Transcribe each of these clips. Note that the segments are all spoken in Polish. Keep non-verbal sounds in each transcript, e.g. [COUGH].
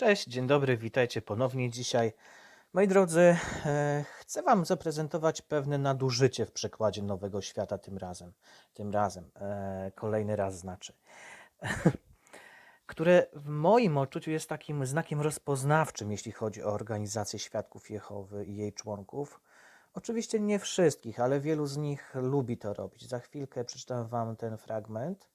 Cześć, dzień dobry, witajcie ponownie dzisiaj. Moi drodzy, e, chcę Wam zaprezentować pewne nadużycie w przekładzie Nowego Świata tym razem. Tym razem, e, kolejny raz znaczy. [LAUGHS] które w moim odczuciu jest takim znakiem rozpoznawczym, jeśli chodzi o organizację Świadków Jehowy i jej członków. Oczywiście nie wszystkich, ale wielu z nich lubi to robić. Za chwilkę przeczytam Wam ten fragment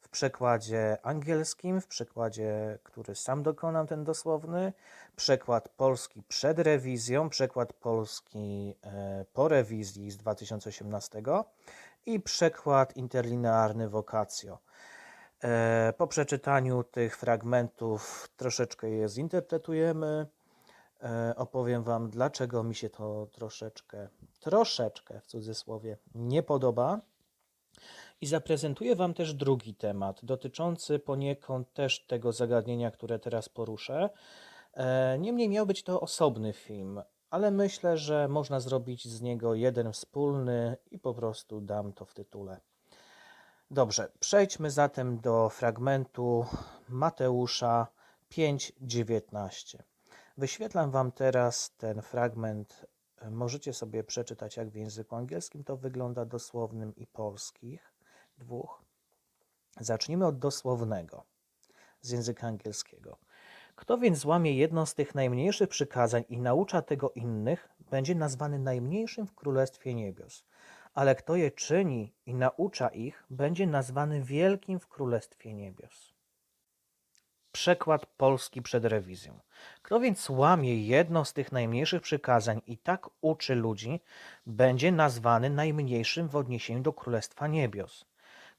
w przekładzie angielskim, w przekładzie, który sam dokonam, ten dosłowny, przekład polski przed rewizją, przekład polski e, po rewizji z 2018 i przekład interlinearny Vocatio. E, Po przeczytaniu tych fragmentów troszeczkę je zinterpretujemy. E, Opowiem Wam, dlaczego mi się to troszeczkę, troszeczkę w cudzysłowie nie podoba. I zaprezentuję Wam też drugi temat, dotyczący poniekąd też tego zagadnienia, które teraz poruszę. E, Niemniej miał być to osobny film, ale myślę, że można zrobić z niego jeden wspólny i po prostu dam to w tytule. Dobrze, przejdźmy zatem do fragmentu Mateusza 5:19. Wyświetlam Wam teraz ten fragment. E, Możecie sobie przeczytać, jak w języku angielskim to wygląda dosłownym i polskich dwóch. Zacznijmy od dosłownego z języka angielskiego. Kto więc złamie jedno z tych najmniejszych przykazań i naucza tego innych, będzie nazwany najmniejszym w Królestwie Niebios. Ale kto je czyni i naucza ich, będzie nazwany wielkim w Królestwie Niebios. Przekład polski przed rewizją. Kto więc łamie jedno z tych najmniejszych przykazań i tak uczy ludzi, będzie nazwany najmniejszym w odniesieniu do Królestwa Niebios.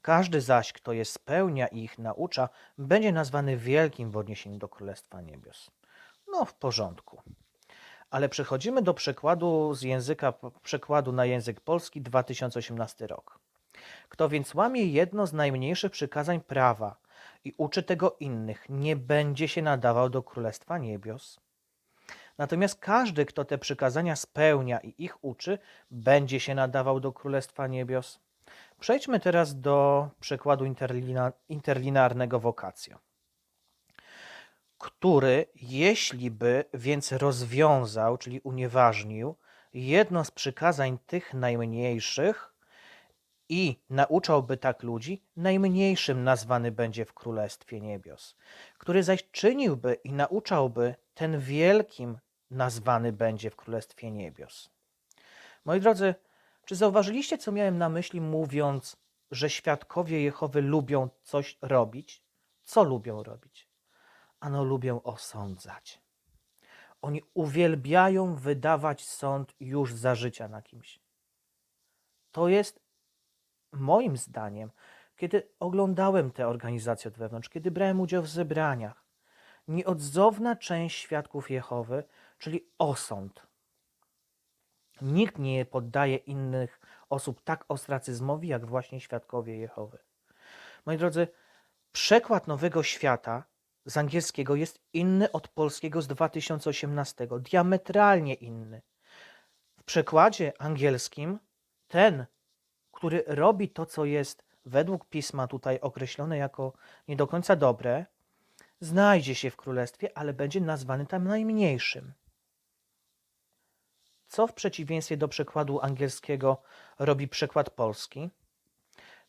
Każdy zaś, kto je spełnia i ich naucza, będzie nazwany wielkim w odniesieniu do Królestwa Niebios. No, w porządku. Ale przechodzimy do przekładu z języka przekładu na język polski 2018 rok. Kto więc łamie jedno z najmniejszych przykazań prawa i uczy tego innych, nie będzie się nadawał do Królestwa Niebios. Natomiast każdy, kto te przykazania spełnia i ich uczy, będzie się nadawał do Królestwa Niebios. Przejdźmy teraz do przekładu interlina, interlinearnego Vocatio, który, jeśli by więc rozwiązał, czyli unieważnił, jedno z przykazań tych najmniejszych i nauczałby tak ludzi, najmniejszym nazwany będzie w Królestwie Niebios. Który zaś czyniłby i nauczałby, ten wielkim nazwany będzie w Królestwie Niebios. Moi drodzy, czy zauważyliście, co miałem na myśli, mówiąc, że świadkowie Jehowy lubią coś robić? Co lubią robić? Ano lubią osądzać. Oni uwielbiają wydawać sąd już za życia na kimś. To jest moim zdaniem, kiedy oglądałem te organizacje od wewnątrz, kiedy brałem udział w zebraniach, nieodzowna część świadków Jehowy, czyli osąd. Nikt nie poddaje innych osób tak ostracyzmowi, jak właśnie świadkowie Jehowy. Moi drodzy, przekład Nowego Świata z angielskiego jest inny od polskiego z 2018, diametralnie inny. W przekładzie angielskim ten, który robi to, co jest według pisma tutaj określone jako nie do końca dobre, znajdzie się w królestwie, ale będzie nazwany tam najmniejszym. Co w przeciwieństwie do przekładu angielskiego robi przekład polski?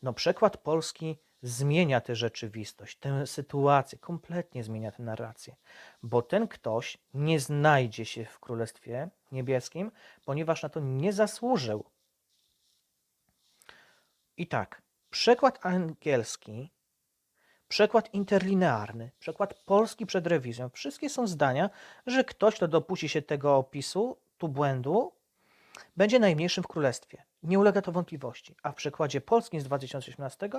No, przekład polski zmienia tę rzeczywistość, tę sytuację, kompletnie zmienia tę narrację, bo ten ktoś nie znajdzie się w Królestwie Niebieskim, ponieważ na to nie zasłużył. I tak, przekład angielski, przekład interlinearny, przekład polski przed rewizją, wszystkie są zdania, że ktoś, kto dopuści się tego opisu, błędu, będzie najmniejszym w królestwie. Nie ulega to wątpliwości. A w przekładzie polskim z 2018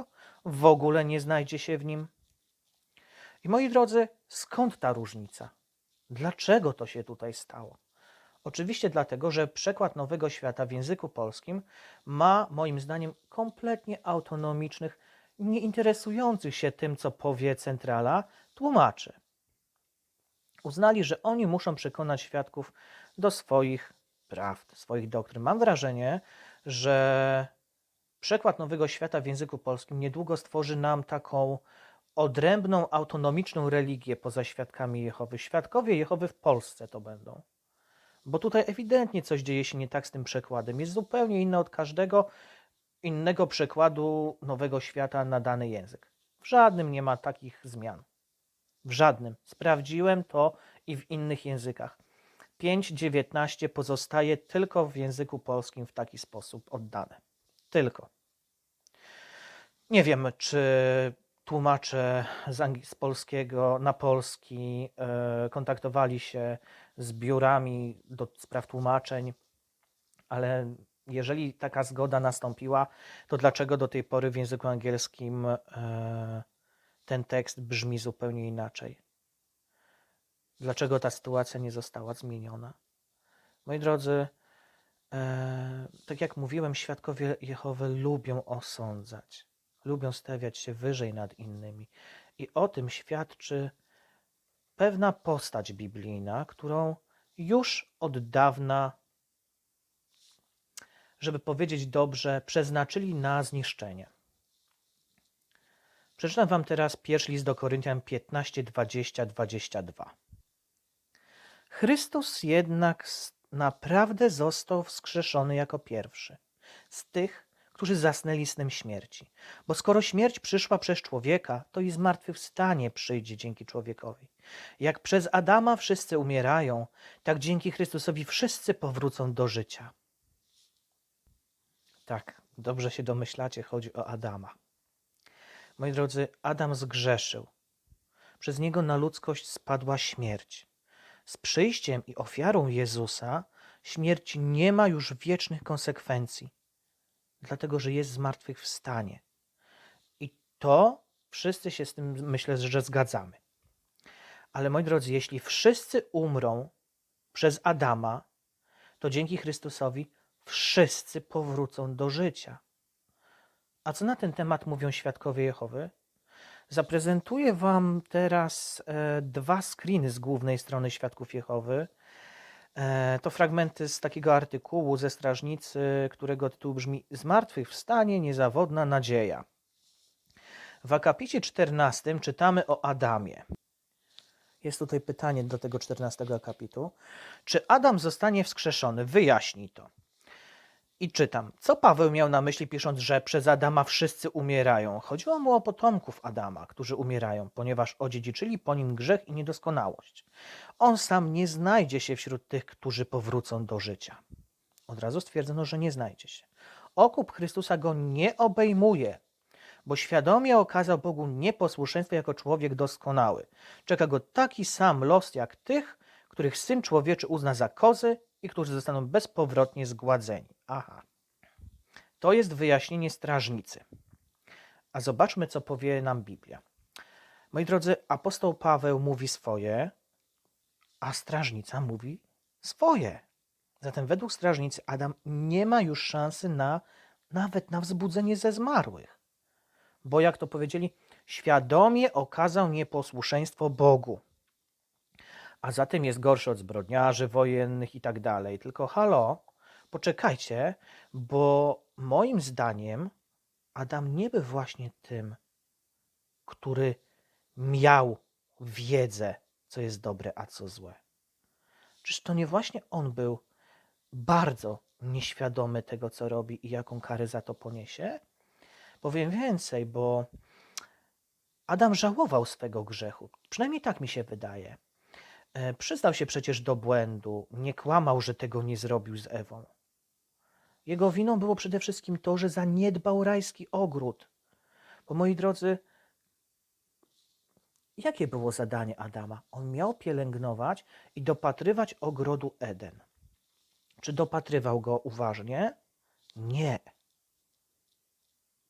w ogóle nie znajdzie się w nim. I moi drodzy, skąd ta różnica? Dlaczego to się tutaj stało? Oczywiście dlatego, że przekład Nowego Świata w języku polskim ma moim zdaniem kompletnie autonomicznych, nie interesujących się tym, co powie centrala, tłumaczy. Uznali, że oni muszą przekonać świadków do swoich prawd, swoich doktryn. Mam wrażenie, że przekład Nowego Świata w języku polskim niedługo stworzy nam taką odrębną, autonomiczną religię poza świadkami Jehowy. Świadkowie Jehowy w Polsce to będą. Bo tutaj ewidentnie coś dzieje się nie tak z tym przekładem. Jest zupełnie inny od każdego innego przekładu Nowego Świata na dany język. W żadnym nie ma takich zmian. W żadnym. Sprawdziłem to i w innych językach. 5.19 pozostaje tylko w języku polskim w taki sposób oddane. Tylko. Nie wiem, czy tłumacze z, z polskiego na polski e, kontaktowali się z biurami do spraw tłumaczeń, ale jeżeli taka zgoda nastąpiła, to dlaczego do tej pory w języku angielskim e, ten tekst brzmi zupełnie inaczej? Dlaczego ta sytuacja nie została zmieniona? Moi drodzy, e, tak jak mówiłem, świadkowie Jehowy lubią osądzać, lubią stawiać się wyżej nad innymi. I o tym świadczy pewna postać biblijna, którą już od dawna, żeby powiedzieć dobrze, przeznaczyli na zniszczenie. Przeczytam wam teraz pierwszy list do Koryntian 15, 20, 22. Chrystus jednak naprawdę został wskrzeszony jako pierwszy z tych, którzy zasnęli snem śmierci. Bo skoro śmierć przyszła przez człowieka, to i zmartwychwstanie przyjdzie dzięki człowiekowi. Jak przez Adama wszyscy umierają, tak dzięki Chrystusowi wszyscy powrócą do życia. Tak, dobrze się domyślacie, chodzi o Adama. Moi drodzy, Adam zgrzeszył. Przez niego na ludzkość spadła śmierć. Z przyjściem i ofiarą Jezusa śmierć nie ma już wiecznych konsekwencji, dlatego że jest zmartwychwstanie. I to wszyscy się z tym myślę, że zgadzamy. Ale moi drodzy, jeśli wszyscy umrą przez Adama, to dzięki Chrystusowi wszyscy powrócą do życia. A co na ten temat mówią świadkowie Jehowy? Zaprezentuję Wam teraz e, dwa screeny z głównej strony Świadków Jehowy. E, to fragmenty z takiego artykułu ze strażnicy, którego tytuł brzmi Zmartwychwstanie, niezawodna nadzieja. W akapicie 14 czytamy o Adamie. Jest tutaj pytanie do tego 14 akapitu. Czy Adam zostanie wskrzeszony? Wyjaśnij to. I czytam, co Paweł miał na myśli, pisząc, że przez Adama wszyscy umierają. Chodziło mu o potomków Adama, którzy umierają, ponieważ odziedziczyli po nim grzech i niedoskonałość. On sam nie znajdzie się wśród tych, którzy powrócą do życia. Od razu stwierdzono, że nie znajdzie się. Okup Chrystusa go nie obejmuje, bo świadomie okazał Bogu nieposłuszeństwo jako człowiek doskonały. Czeka go taki sam los jak tych, których syn człowieczy uzna za kozy i którzy zostaną bezpowrotnie zgładzeni. Aha. To jest wyjaśnienie strażnicy. A zobaczmy, co powie nam Biblia. Moi drodzy, apostoł Paweł mówi swoje, a strażnica mówi swoje. Zatem według strażnicy Adam nie ma już szansy na nawet na wzbudzenie ze zmarłych. Bo jak to powiedzieli, świadomie okazał nieposłuszeństwo Bogu a zatem jest gorszy od zbrodniarzy wojennych i tak dalej. Tylko halo, poczekajcie, bo moim zdaniem Adam nie był właśnie tym, który miał wiedzę, co jest dobre, a co złe. Czyż to nie właśnie on był bardzo nieświadomy tego, co robi i jaką karę za to poniesie? Powiem więcej, bo Adam żałował swego grzechu. Przynajmniej tak mi się wydaje. E, Przyznał się przecież do błędu, nie kłamał, że tego nie zrobił z Ewą. Jego winą było przede wszystkim to, że zaniedbał rajski ogród. Bo moi drodzy, jakie było zadanie Adama? On miał pielęgnować i dopatrywać ogrodu Eden. Czy dopatrywał go uważnie? Nie.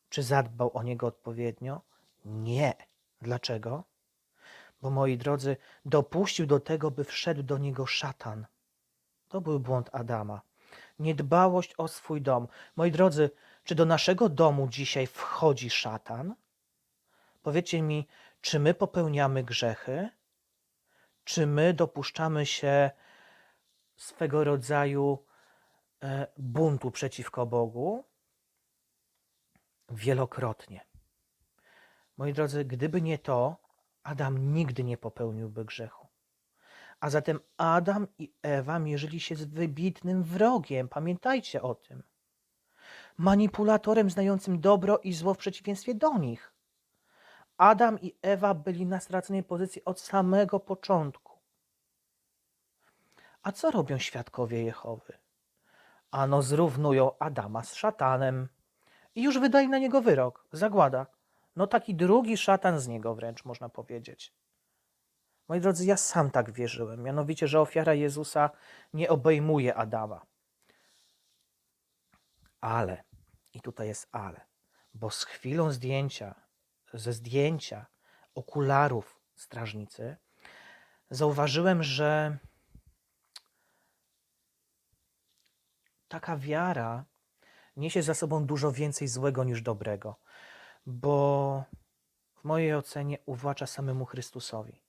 Czy zadbał o niego odpowiednio? Nie. Dlaczego? Bo moi drodzy, dopuścił do tego, by wszedł do niego szatan. To był błąd Adama. Niedbałość o swój dom. Moi drodzy, czy do naszego domu dzisiaj wchodzi szatan? Powiedzcie mi, czy my popełniamy grzechy? Czy my dopuszczamy się swego rodzaju e, buntu przeciwko Bogu? Wielokrotnie. Moi drodzy, gdyby nie to, Adam nigdy nie popełniłby grzechu. A zatem Adam i Ewa mierzyli się z wybitnym wrogiem. Pamiętajcie o tym. Manipulatorem znającym dobro i zło w przeciwieństwie do nich. Adam i Ewa byli na straconej pozycji od samego początku. A co robią świadkowie Jehowy? Ano zrównują Adama z szatanem i już wydali na niego wyrok, zagłada. No taki drugi szatan z niego wręcz można powiedzieć. Moi drodzy, ja sam tak wierzyłem, mianowicie, że ofiara Jezusa nie obejmuje Adama. Ale, i tutaj jest ale, bo z chwilą zdjęcia, ze zdjęcia okularów strażnicy, zauważyłem, że taka wiara niesie za sobą dużo więcej złego niż dobrego, bo w mojej ocenie uwłacza samemu Chrystusowi.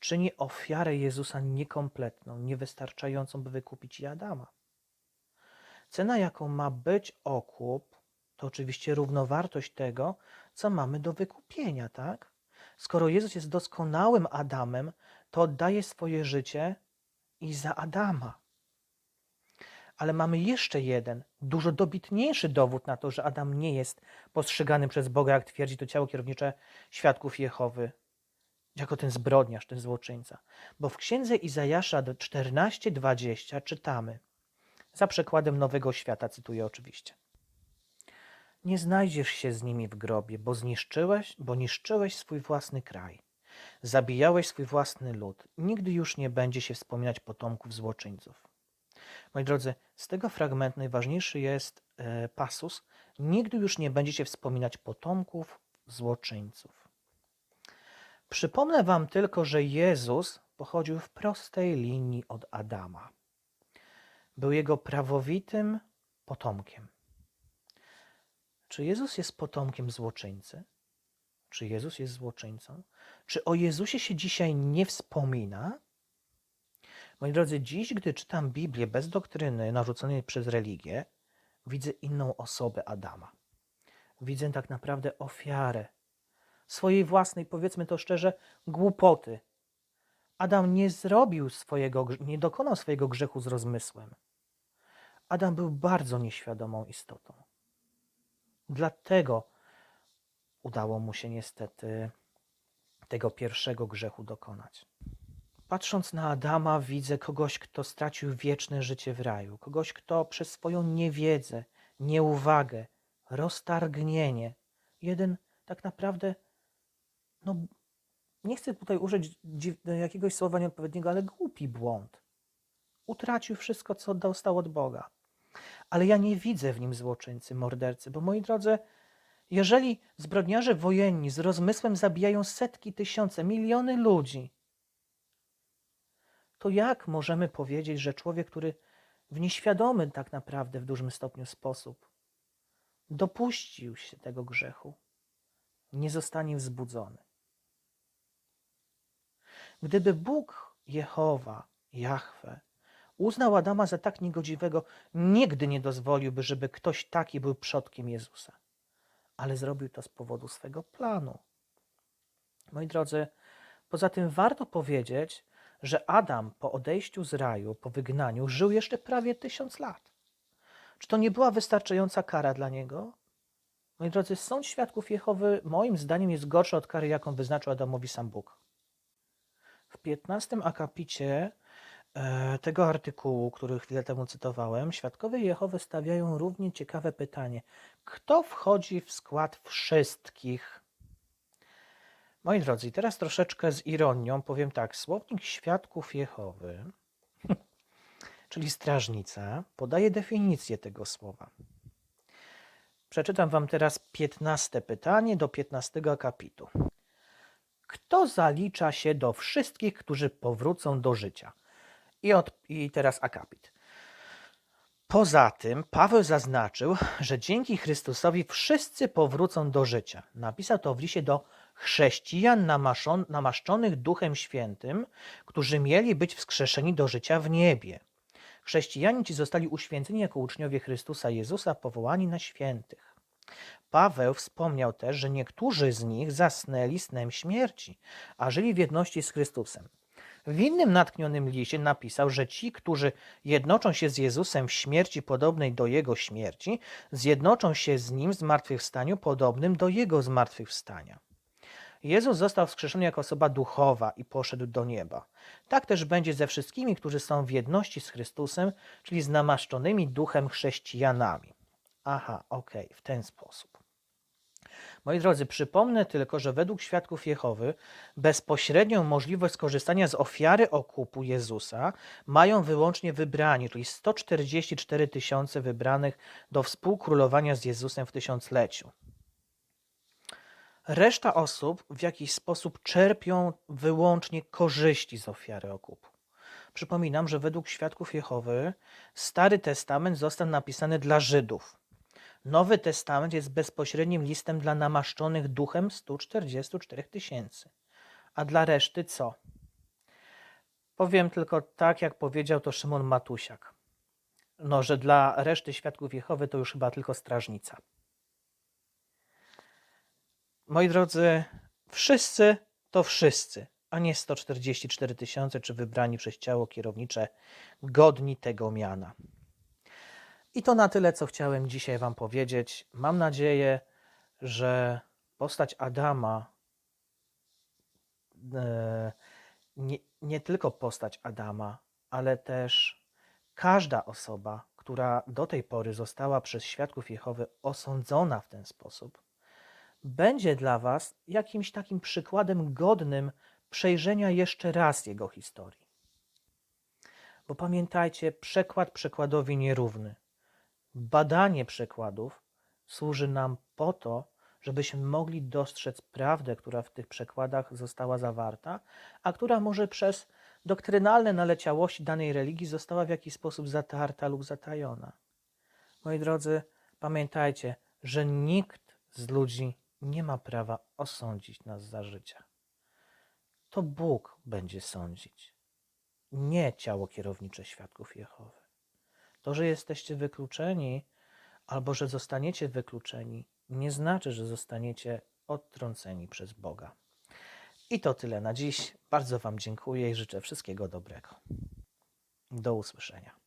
Czyni ofiarę Jezusa niekompletną, niewystarczającą, by wykupić i Adama. Cena, jaką ma być okup, to oczywiście równowartość tego, co mamy do wykupienia, tak? Skoro Jezus jest doskonałym Adamem, to oddaje swoje życie i za Adama. Ale mamy jeszcze jeden, dużo dobitniejszy dowód na to, że Adam nie jest postrzegany przez Boga, jak twierdzi to ciało kierownicze świadków Jehowy, jako ten zbrodniarz, ten złoczyńca. Bo w księdze Izajasza 14:20 czytamy, za przekładem Nowego Świata, cytuję oczywiście. Nie znajdziesz się z nimi w grobie, bo zniszczyłeś, bo niszczyłeś swój własny kraj. Zabijałeś swój własny lud. Nigdy już nie będzie się wspominać potomków złoczyńców. Moi drodzy, z tego fragmentu najważniejszy jest e, pasus. Nigdy już nie będzie się wspominać potomków złoczyńców. Przypomnę Wam tylko, że Jezus pochodził w prostej linii od Adama. Był jego prawowitym potomkiem. Czy Jezus jest potomkiem złoczyńcy? Czy Jezus jest złoczyńcą? Czy o Jezusie się dzisiaj nie wspomina? Moi drodzy, dziś, gdy czytam Biblię bez doktryny narzuconej przez religię, widzę inną osobę Adama. Widzę tak naprawdę ofiarę swojej własnej, powiedzmy to szczerze, głupoty. Adam nie zrobił swojego, nie dokonał swojego grzechu z rozmysłem. Adam był bardzo nieświadomą istotą. Dlatego udało mu się niestety tego pierwszego grzechu dokonać. Patrząc na Adama, widzę kogoś, kto stracił wieczne życie w raju, kogoś, kto przez swoją niewiedzę, nieuwagę, roztargnienie, jeden tak naprawdę, no nie chcę tutaj użyć jakiegoś słowa nieodpowiedniego, ale głupi błąd. Utracił wszystko, co dostał od Boga. Ale ja nie widzę w nim złoczyńcy, mordercy, bo moi drodzy, jeżeli zbrodniarze wojenni z rozmysłem zabijają setki, tysiące, miliony ludzi, to jak możemy powiedzieć, że człowiek, który w nieświadomy tak naprawdę w dużym stopniu sposób dopuścił się tego grzechu, nie zostanie wzbudzony? Gdyby Bóg, Jehowa, Jahwe, uznał Adama za tak niegodziwego, nigdy nie dozwoliłby, żeby ktoś taki był przodkiem Jezusa. Ale zrobił to z powodu swego planu. Moi drodzy, poza tym warto powiedzieć, że Adam po odejściu z raju, po wygnaniu, żył jeszcze prawie tysiąc lat. Czy to nie była wystarczająca kara dla niego? Moi drodzy, sąd świadków Jehowy moim zdaniem jest gorszy od kary, jaką wyznaczył Adamowi sam Bóg. W 15 akapicie e, tego artykułu, który chwilę temu cytowałem, świadkowie Jehowy stawiają równie ciekawe pytanie: kto wchodzi w skład wszystkich Moi drodzy, teraz troszeczkę z ironią powiem tak. Słownik świadków Jehowy, [LAUGHS] czyli strażnica, podaje definicję tego słowa. Przeczytam wam teraz 15 pytanie do 15 akapitu. Kto zalicza się do wszystkich, którzy powrócą do życia? I, od, I teraz akapit. Poza tym Paweł zaznaczył, że dzięki Chrystusowi wszyscy powrócą do życia. Napisał to w liście do chrześcijan namaszczonych Duchem Świętym, którzy mieli być wskrzeszeni do życia w niebie. Chrześcijanie ci zostali uświęceni jako uczniowie Chrystusa Jezusa, powołani na świętych. Paweł wspomniał też, że niektórzy z nich zasnęli snem śmierci, a żyli w jedności z Chrystusem. W innym natknionym liście napisał, że ci, którzy jednoczą się z Jezusem w śmierci podobnej do Jego śmierci, zjednoczą się z Nim w zmartwychwstaniu podobnym do Jego zmartwychwstania. Jezus został wskrzeszony jako osoba duchowa i poszedł do nieba. Tak też będzie ze wszystkimi, którzy są w jedności z Chrystusem, czyli z namaszczonymi duchem chrześcijanami. Aha, okej, w ten sposób. Moi drodzy, przypomnę tylko, że według świadków Jehowy bezpośrednią możliwość skorzystania z ofiary okupu Jezusa mają wyłącznie wybrani, czyli 144 tysiące wybranych do współkrólowania z Jezusem w tysiącleciu. Reszta osób w jakiś sposób czerpią wyłącznie korzyści z ofiary okupu. Przypominam, że według świadków Jehowy Stary Testament został napisany dla Żydów. Nowy Testament jest bezpośrednim listem dla namaszczonych duchem 144 tysięcy. A dla reszty co? Powiem tylko tak, jak powiedział to Szymon Matusiak. No, że dla reszty świadków Jehowy to już chyba tylko strażnica. Moi drodzy, wszyscy to wszyscy, a nie 144 tysiące czy wybrani przez ciało kierownicze godni tego miana. I to na tyle, co chciałem dzisiaj Wam powiedzieć. Mam nadzieję, że postać Adama, e, nie, nie tylko postać Adama, ale też każda osoba, która do tej pory została przez świadków Jehowy osądzona w ten sposób, będzie dla Was jakimś takim przykładem godnym przejrzenia jeszcze raz jego historii. Bo pamiętajcie, przekład przekładowi nierówny. Badanie przekładów służy nam po to, żebyśmy mogli dostrzec prawdę, która w tych przekładach została zawarta, a która może przez doktrynalne naleciałości danej religii została w jakiś sposób zatarta lub zatajona. Moi drodzy, pamiętajcie, że nikt z ludzi nie ma prawa osądzić nas za życia. To Bóg będzie sądzić, nie ciało kierownicze świadków Jehowy. To, że jesteście wykluczeni albo że zostaniecie wykluczeni, nie znaczy, że zostaniecie odtrąceni przez Boga. I to tyle na dziś. Bardzo Wam dziękuję i życzę wszystkiego dobrego. Do usłyszenia.